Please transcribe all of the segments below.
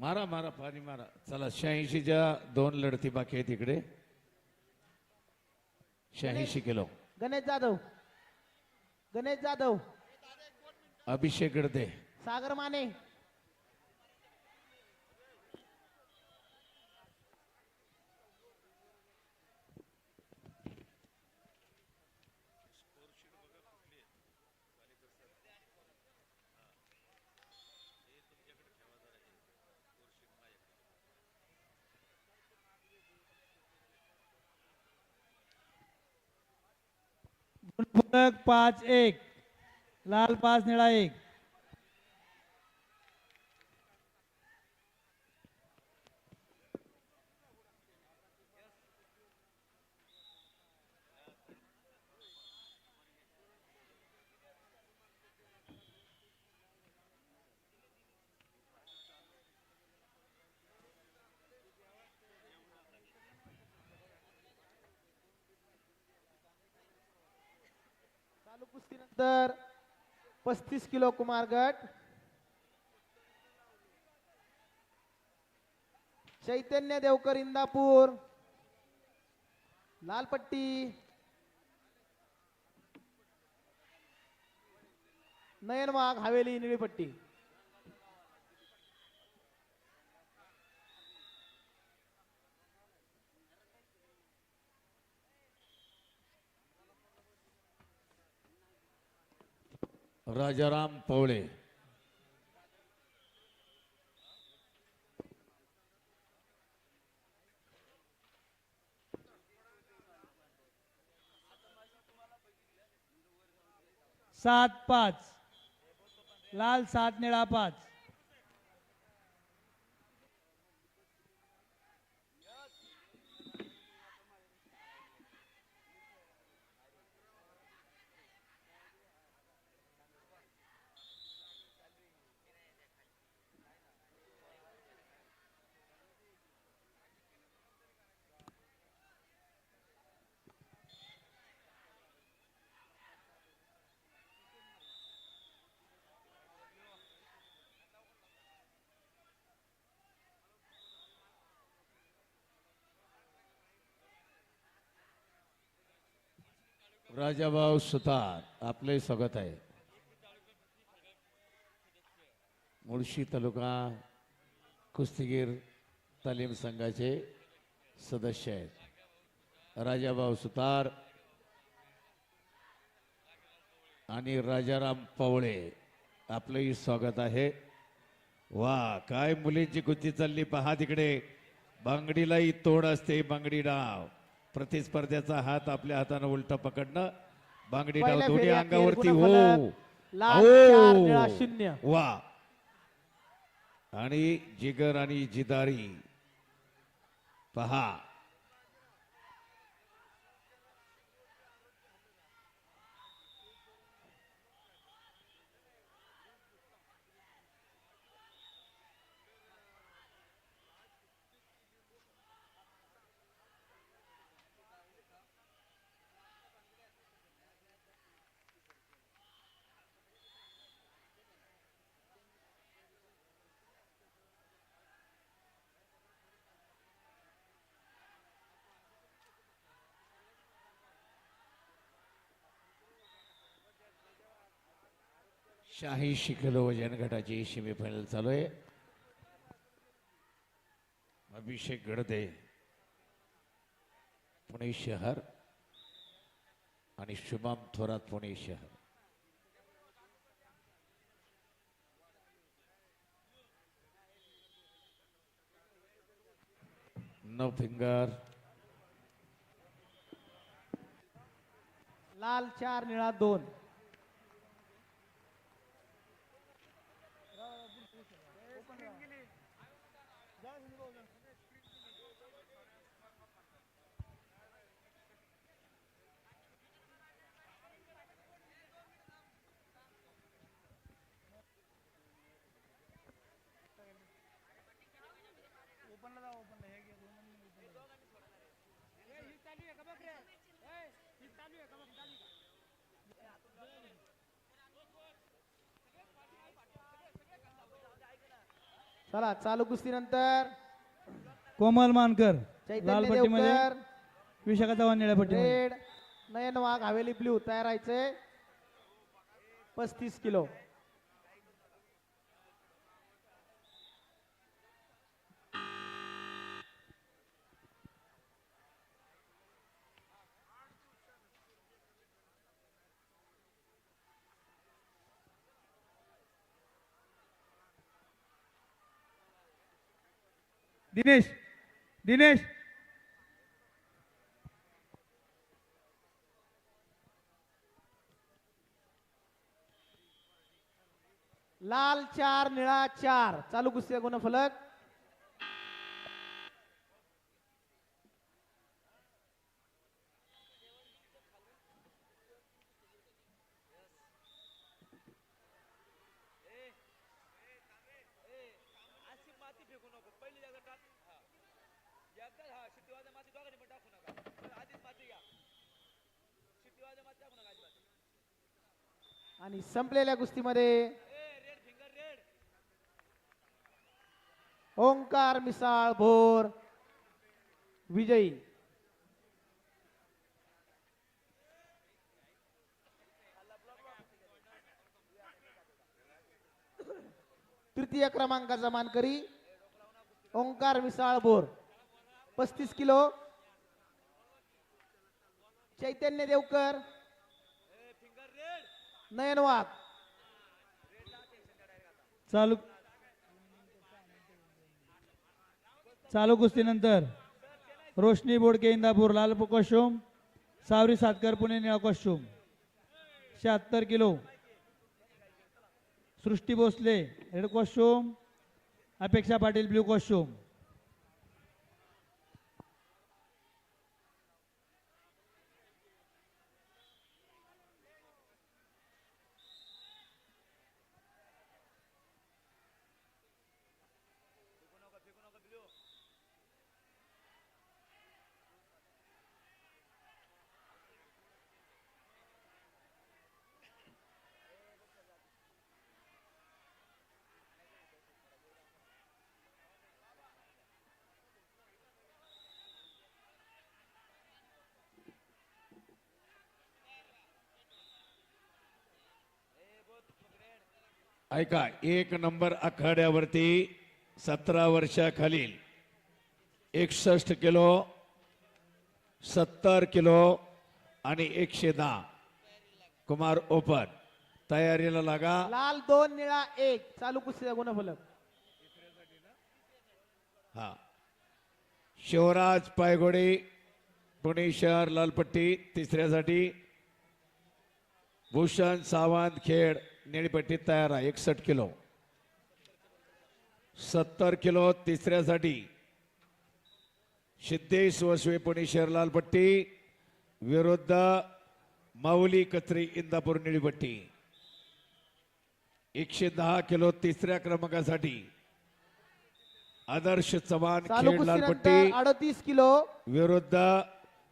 मारा मारा पाणी मारा. चला शहाऐंशीच्या दोन लढती बाकी आहेत इकडे. शहाऐंशी किलो. गणेश जाधव. गणेश जाधव. अभिषेक गडदे सागर माने. पाच एक लाल पाच निळा एक चालू कुस्तीनंतर पस्तीस किलो कुमार गट. चैतन्य देवकर इंदापूर. लाल पट्टी हवेली निळी राजाराम पवळे. सात पाच. लाल सात निळा पाच. राजाभाऊ सुतार आपले स्वागत आहे. मुळशी तालुका कुस्तीगीर तालीम संघाचे सदस्य आहेत. राजाभाऊ सुतार आणि राजाराम पवळे आपलंही स्वागत आहे. वा काय मुलींची कुस्ती चालली पहा तिकडे. बांगडीलाही तोड असते बांगडी डाव प्रतिस्पर्ध्याचा हात आपल्या हातानं उलटा पकडणं. बांगडी डाव दोन्ही अंगावरती. हो. हो. शून्य. वा. आणि जिगर आणि जिदारी. पहा. शाही किलो वजन गटाची सेमीफायनल चालू आहे. अभिषेक गडदे पुणे शहर आणि शुभम थोरात पुणे शहर. नो फिंगर लाल चार निळा दोन. Gel hızlı olacaksın. चला चालू कुस्तीनंतर. कोमल मानकर लाल चैतन्य पट्टीमध्ये देवकर विशाखा चव्हाण निळ्या पट्टीमध्ये. रेड नयन वाघ हवेली ब्ल्यू तयार राहायचे. पस्तीस किलो. दिनेश दिनेश. लाल चार निळा चार. चालू कुस्ती गुणफलक आणि संपलेल्या कुस्तीमध्ये ओंकार मिसाळ भोर विजयी. तृतीय क्रमांकाचा मानकरी ओंकार मिसाळ भोर. पस्तीस किलो. चैतन्य देवकर. नयनवाद. चालू चालू कुस्तीनंतर रोशनी बोडके इंदापूर लाल कॉस्ट्युम सावरी सातकर पुणे निळा कॉस्ट्युम शहात्तर kilo. Srushti Bhosale red costume Apeksha Patil blue costume ऐका एक नंबर आखाड्यावरती सतरा वर्षाखालील एकसष्ट किलो सत्तर किलो आणि एकशे दहा. कुमार ओपन. तयारीला लागा. लाल दोन निळा एक. चालू कुस्तीचा गुणफलक. हा. शिवराज पायगोडे पुणे शहर लालपट्टी तिसऱ्यासाठी. भूषण सावंत खेड. निळीपट्टी तयार आहे एकसष्ट किलो. सत्तर किलो तिसऱ्यासाठी. सिद्धेश वसवे पुणे शहर लालपट्टी विरुद्ध माऊली कचरी इंदापूर निळीपट्टी. एकशे दहा किलो तिसऱ्या क्रमांकासाठी. आदर्श चव्हाण लालपट्टी कुस्तीनंतर अडतीस किलो. विरुद्ध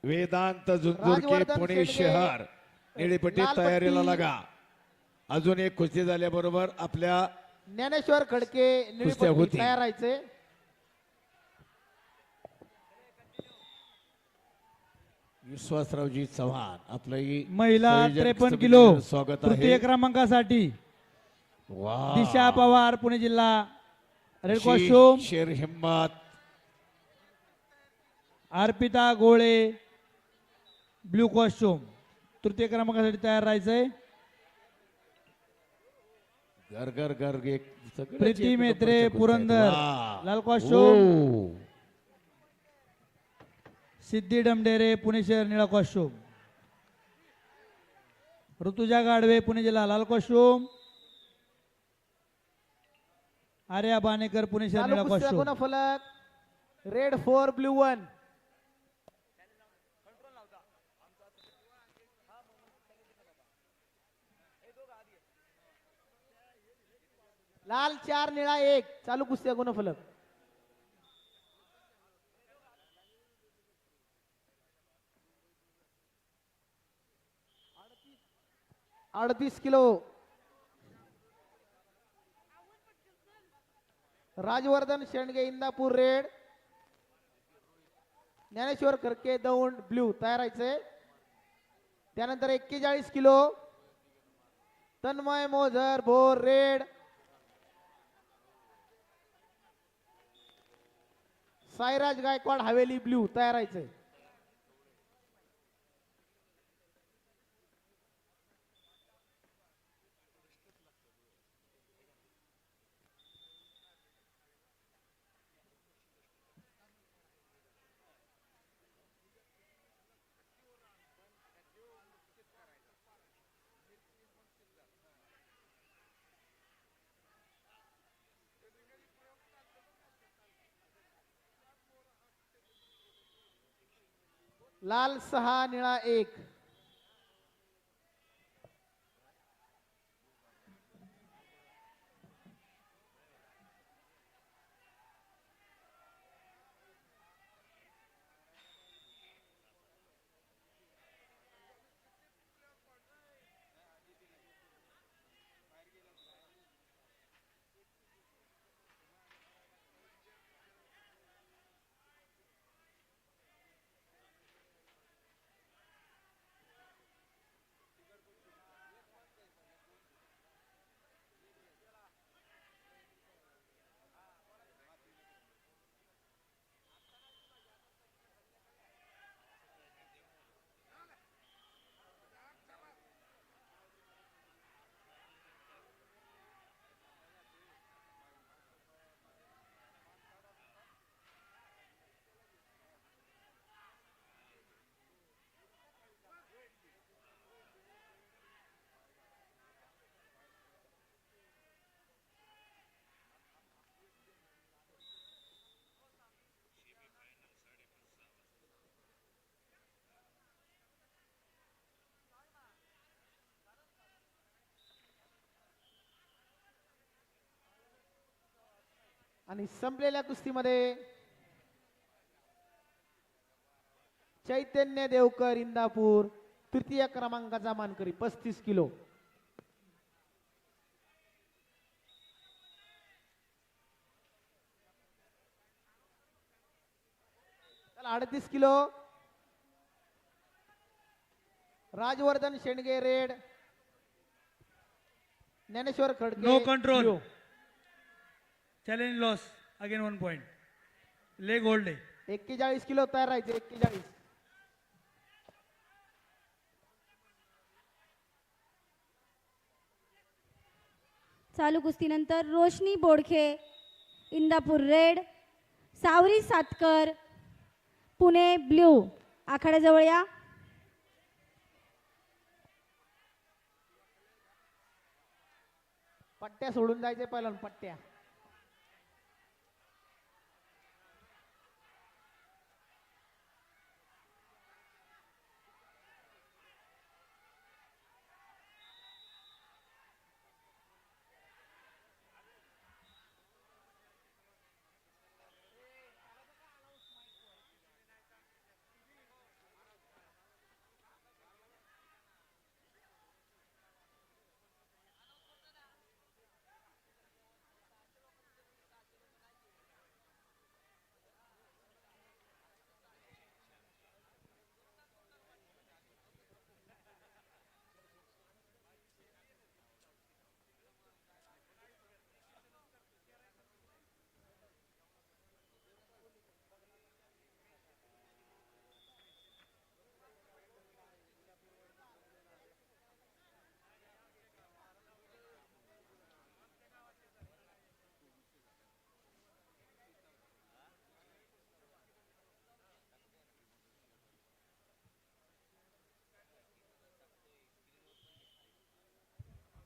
वेदांत झुंझुरके पुणे शहर. निळीपट्टी. तयारीला लागा. अजून एक कुस्ती झाल्याबरोबर आपल्या ज्ञानेश्वर खडके कुस्त्या निळीपट्टी होतील. तयार राहायचे. विश्वासरावजी चव्हाण आपलं ही महिला संयोजक त्रेपन्न समितीचं किलो स्वागत तृतीय आहे. क्रमांकासाठी. वा दिशा पवार पुणे जिल्हा. रेड शी- कॉस्ट्युम शेर हिम्मत. अर्पिता गोळे ब्ल्यू कॉस्ट्युम. तृतीय क्रमांकासाठी तयार राहायचंय. घर घर घर एक प्रीती मेत्रे पुरंदर. वा. ओ. सिद्धी डमडेरे पुणे शहर निळा कॉस्ट्युम ऋतुजा गाडवे पुणे जिल्हा लाल कॉस्ट्युम आर्या बाणेकर पुणे शहर चालू निळा कॉस्ट्युम गुणफलक रेड फोर ब्ल्यू वन लाल चार निळा एक. चालू कुस्त्या गुणफलक अडतीस kilo. Rajvardhan Shendge Indapur red. Dnyaneshwar Karke Daund blue तयार व्हायचंय त्यानंतर एक्केचाळीस kilo. Tanmay Mozar Bhor red. Sairaj Gaikwad Haveli blue तयार लाल सहा निळा एक. आणि संपलेल्या कुस्तीमध्ये चैतन्य देवकर इंदापूर तृतीय क्रमांकाचा मानकरी पस्तीस किलो. अडतीस kilo. Rajvardhan Shendge red. Dnyaneshwar Khadke no control. Challenge loss again one point leg hold आहे एक्केचाळीस किलो तयार राहायचे एक्केचाळीस. चालू कुस्तीनंतर रोशनी बोडखे इंदापूर रेड सावरी सातकर पुणे ब्ल्यू. आखाड्याजवळ या. पट्ट्या सोडून जायचे पहिला पट्ट्या.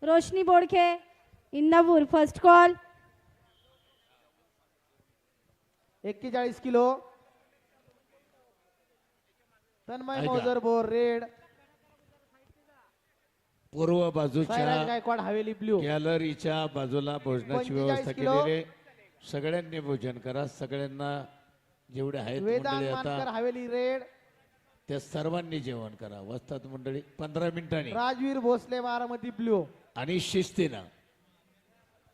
रोशनी बोडखे इंदापूर फर्स्ट कॉल एक्केचाळीस किलो. तन्मय ऐका. मोजर बोर रेड. पूर्व सायराज बाजूच्या गायकवाड हवेली ब्ल्यू. गॅलरीच्या बाजूला भोजनाची 45 व्यवस्था किलो. केलेली आहे. सगळ्यांनी भोजन करा. सगळ्यांना जेवढे आहेत वेदांत मंडळी मानकर आता हवेली रेड. त्या सर्वांनी जेवण करा. वस्तात मंडळी पंधरा मिनिटांनी. राजवीर भोसले बारामती ब्ल्यू. आणि शिस्तीनं.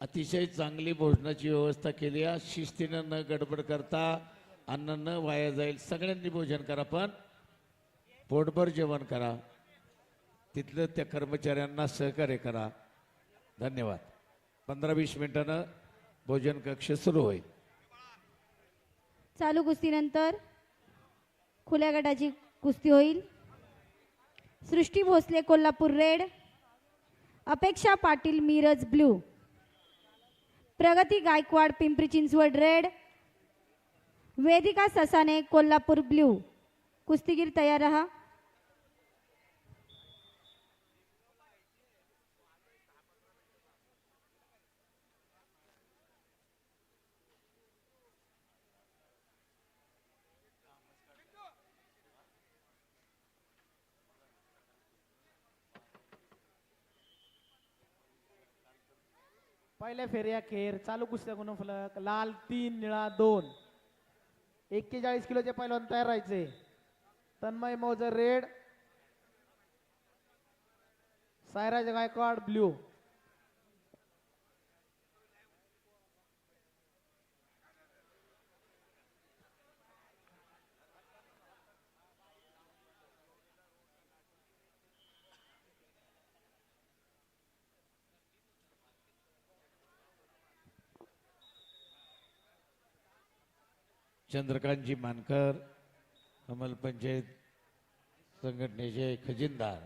अतिशय चांगली भोजनाची व्यवस्था केली आहे. शिस्तीनं न गडबड करता अन्न न वाया जाईल. सगळ्यांनी भोजन करा पण पोटभर जेवण करा. तिथलं त्या कर्मचाऱ्यांना सहकार्य करा. धन्यवाद. पंधरा वीस मिनिटानं भोजन कक्ष सुरू होईल. चालू कुस्तीनंतर खुल्या गटाची कुस्ती होईल. Srushti Bhosale Kolhapur red. Apeksha Patil Miraj blue. Pragati Gaikwad Pimpri Chinchwad red. Vedika Sasane Kolhapur blue कुस्तीगीर तयार रहा. पहिल्या फेऱ्या खेर चालू कुस्त्या गुणफलक लाल तीन निळा दोन. एक्केचाळीस किलोचे पैलवान तयार राहायचे. तन्मय मौजर रेड. सायराज गायकवाड ब्ल्यू. चंद्रकांतजी मानकर अमल पंचायत संघटनेचे खजिनदार.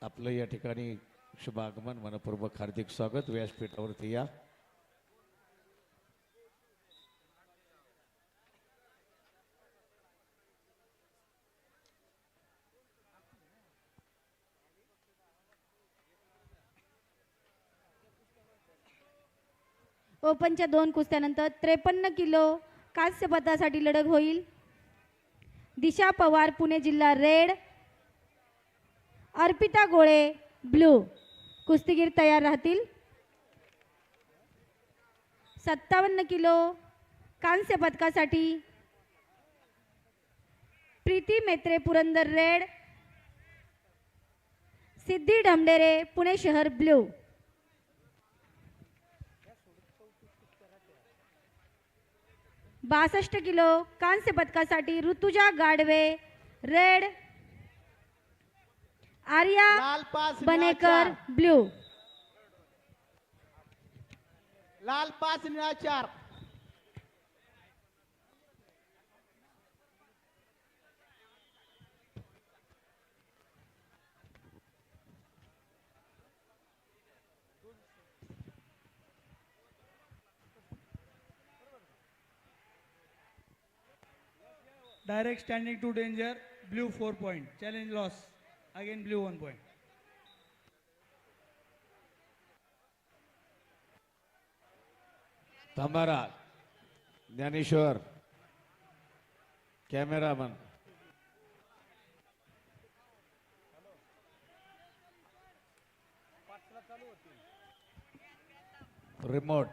आपलं या ठिकाणी शुभागमन मनपूर्वक हार्दिक स्वागत. व्यासपीठावरती या. ओपनच्या दोन कुस्त्यानंतर त्रेपन्न किलो कांस्यपदासाठी लढत होईल. दिशा पवार पुणे जिल्हा रेड. अर्पिता गोळे ब्लू. कुस्तीगीर तयार राहतील. सत्तावन्न किलो कांस्य पदकासाठी प्रीती मेत्रे पुरंदर रेड. सिद्धी ढमडेरे पुणे शहर ब्लू. बासष्ट किलो कांस्य पदकासाठी ऋतुजा गाडवे रेड आर्या बनेकर. ब्ल्यू लाल पाच निळा चार Direct standing to danger, blue 4 point. Challenge loss. Again blue 1 point. थांबारा ज्ञानेश्वर कॅमेरामन रिमोट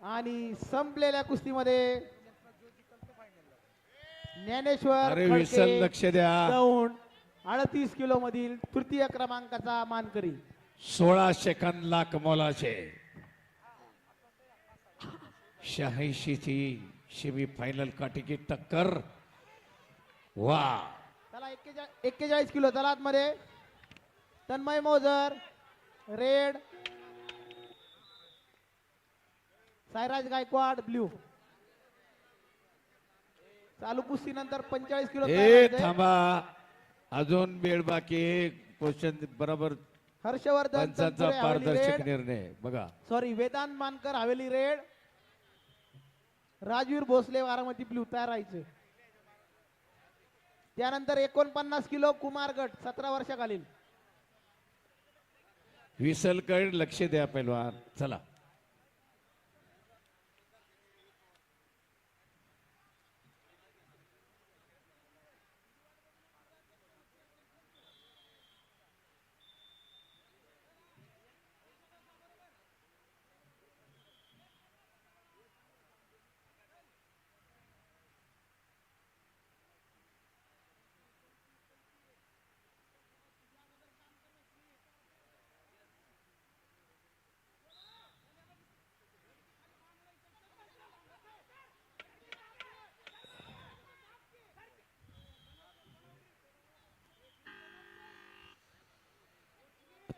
आणि संपलेल्या कुस्तीमध्ये ज्ञानेश्वर अरे खडके, विसल लक्ष द्या. दौंड अडतीस किलो मधील तृतीय क्रमांकाचा मानकरी सोळा सेकंद लाख मोलाचे. शहाऐंशीची सेमी फायनल काटेकी टक्कर? वा. त्याला एक्केचाळीस किलो चला मध्ये तन्मय मोजर रेड सायराज गायकवाड ब्ल्यू चालू कुस्ती नंतर पंचेचाळीस किलो ए. थांबा. अजून वेळ बाकी क्वेश्चन बरोबर हर्षवर्धन पंचांचा तनपुरे, हवेली पारदर्शक रेड. निर्णय बघा. Sorry Vedant Mankar Haveli red. Rajveer Bhosale Baramati blue तयार राहायचे. त्यानंतर एकोणपन्नास किलो कुमार गट सतरा वर्षाखालील. विसलकडे लक्ष द्या पैलवान. चला.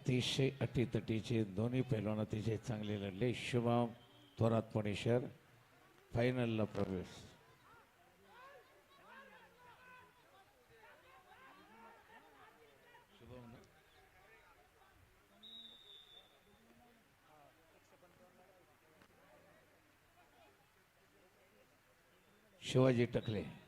अतिशय अटीतटीचे दोन्ही पैलवान अतिशय चांगले लढले. शुभम थोरात पुणेश्वर फायनलला प्रवेश. शिवाजी टकले.